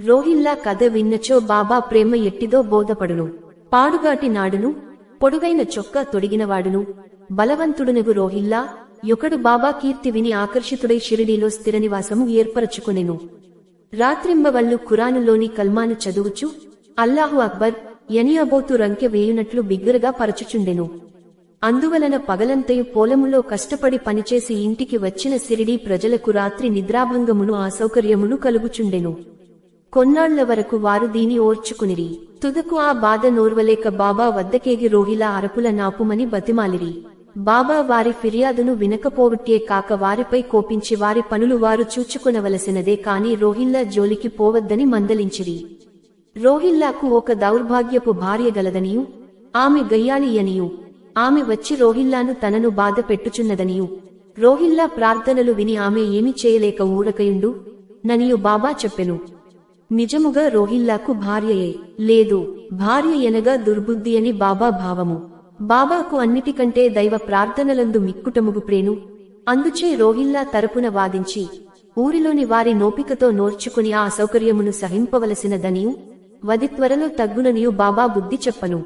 రోహిల్లా కథ విన్నచో బాబా ప్రేమ ఎట్టిదో బోధపడును. పాడుగాటి నాడును పొడుగైన చొక్కా తొడిగినవాడును. బలవంతుడునగు రోహిల్లా యొకడు బాబా కీర్తి విని ఆకర్షితుడై షిరిడీలో స్థిర నివాసము ఏర్పరచుకొనెను. రాత్రింబవళ్ళు ఖురానులోని కల్మాను చదువుచు అల్లాహు అక్బర్ ఎనియాబోతు రంకె వేయునట్లు బిగ్గరగా పరచుచుండెను. అందువలన పగలంతయు పొలములో కష్టపడి పనిచేసి ఇంటికి వచ్చిన సిరిడీ ప్రజలకు రాత్రి నిద్రాభంగమును అసౌకర్యమును కలుగుచుండెను. కొన్నాళ్ళ వరకు వారు దీని ఓర్చుకునిరి. తుదకు ఆ బాధ నోర్వలేక బాబా వద్దకేగి రోహిలా అరపుల నాపుమని బతిమాలిరి. బాబా వారి ఫిర్యాదును వినకపోవట్టే కాక వారిపై కోపించి వారి పనులు వారు చూచుకునవలసినదే కాని రోహిల్లా జోలికి పోవద్దని మందలించిరి. రోహిల్లాకు ఒక దౌర్భాగ్యపు భార్య గలదనియు ఆమె గయ్యాలియనియు ఆమె వచ్చి రోహిల్లాను తనను బాధ పెట్టుచున్నదనియు. రోహిల్లా ప్రార్థనలు విని ఆమె ఏమి చేయలేక ఊరకయుండు ననియు బాబా చెప్పెను. నిజముగా రోహిల్లాకు భార్యయే. లేదు భార్య ఎనగా దుర్బుద్ధి అని బాబా భావము. బాబాకు అన్నిటికంటే దైవ ప్రార్థనలందు మిక్కుటముగు ప్రేను. అందుచే రోహిల్లా తరపున వాదించి ఊరిలోని వారి నోపికతో నోర్చుకుని ఆ అసౌకర్యమును సహింపవలసినదనియు వది త్వరలో తగ్గుననియు బాబా బుద్ధి చెప్పను.